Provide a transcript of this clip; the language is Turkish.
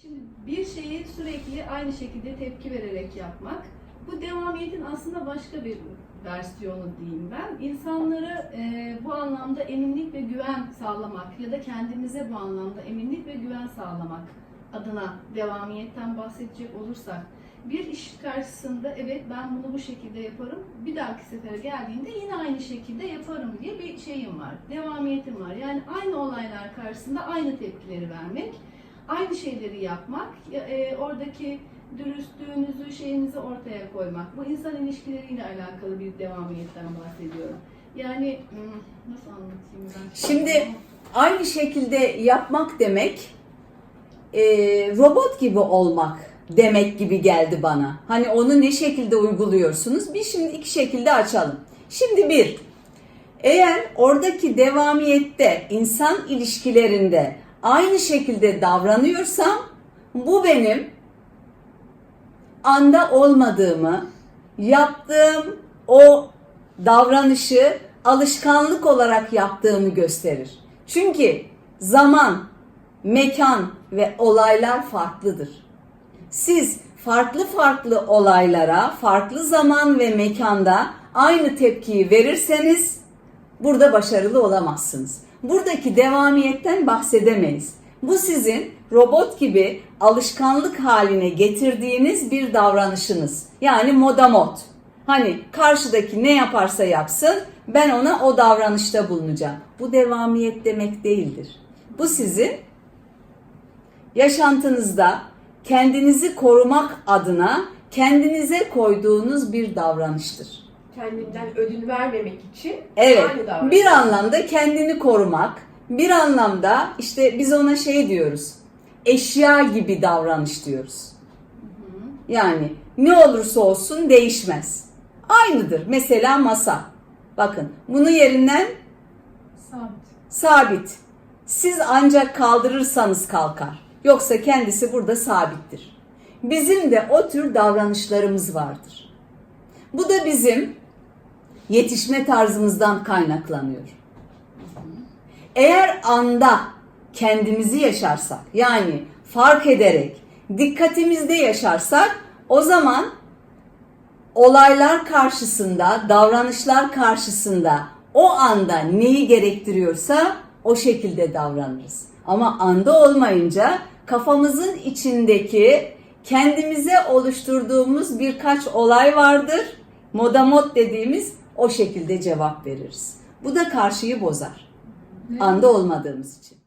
Şimdi bir şeyi sürekli aynı şekilde tepki vererek yapmak, bu devamiyetin aslında başka bir versiyonu diyeyim ben. İnsanlara e, bu anlamda eminlik ve güven sağlamak ya da kendimize bu anlamda eminlik ve güven sağlamak adına devamiyetten bahsedecek olursak, bir iş karşısında evet ben bunu bu şekilde yaparım, bir dahaki sefere geldiğinde yine aynı şekilde yaparım diye bir şeyim var, devamiyetim var. Yani aynı olaylar karşısında aynı tepkileri vermek, aynı şeyleri yapmak, e, oradaki dürüstlüğünüzü, şeyinizi ortaya koymak. Bu insan ilişkileriyle alakalı bir devamiyetten bahsediyorum. Yani hmm, nasıl anlatayım ben? Şimdi aynı şekilde yapmak demek e, robot gibi olmak demek gibi geldi bana. Hani onu ne şekilde uyguluyorsunuz? Bir şimdi iki şekilde açalım. Şimdi bir, eğer oradaki devamiyette insan ilişkilerinde aynı şekilde davranıyorsam bu benim anda olmadığımı, yaptığım o davranışı alışkanlık olarak yaptığımı gösterir. Çünkü zaman, mekan ve olaylar farklıdır. Siz farklı farklı olaylara, farklı zaman ve mekanda aynı tepkiyi verirseniz burada başarılı olamazsınız. Buradaki devamiyetten bahsedemeyiz. Bu sizin robot gibi alışkanlık haline getirdiğiniz bir davranışınız. Yani moda mod. Hani karşıdaki ne yaparsa yapsın ben ona o davranışta bulunacağım. Bu devamiyet demek değildir. Bu sizin yaşantınızda kendinizi korumak adına kendinize koyduğunuz bir davranıştır. Kendimden ödün vermemek için Evet. aynı davranış. Bir anlamda kendini korumak, bir anlamda işte biz ona şey diyoruz. Eşya gibi davranış diyoruz. Yani ne olursa olsun değişmez. Aynıdır. Mesela masa. Bakın bunu yerinden Sabit. sabit. Siz ancak kaldırırsanız kalkar. Yoksa kendisi burada sabittir. Bizim de o tür davranışlarımız vardır. Bu da bizim yetişme tarzımızdan kaynaklanıyor. Eğer anda kendimizi yaşarsak, yani fark ederek, dikkatimizde yaşarsak, o zaman olaylar karşısında, davranışlar karşısında o anda neyi gerektiriyorsa o şekilde davranırız. Ama anda olmayınca kafamızın içindeki kendimize oluşturduğumuz birkaç olay vardır. Modamot dediğimiz o şekilde cevap veririz. Bu da karşıyı bozar. Anda olmadığımız için.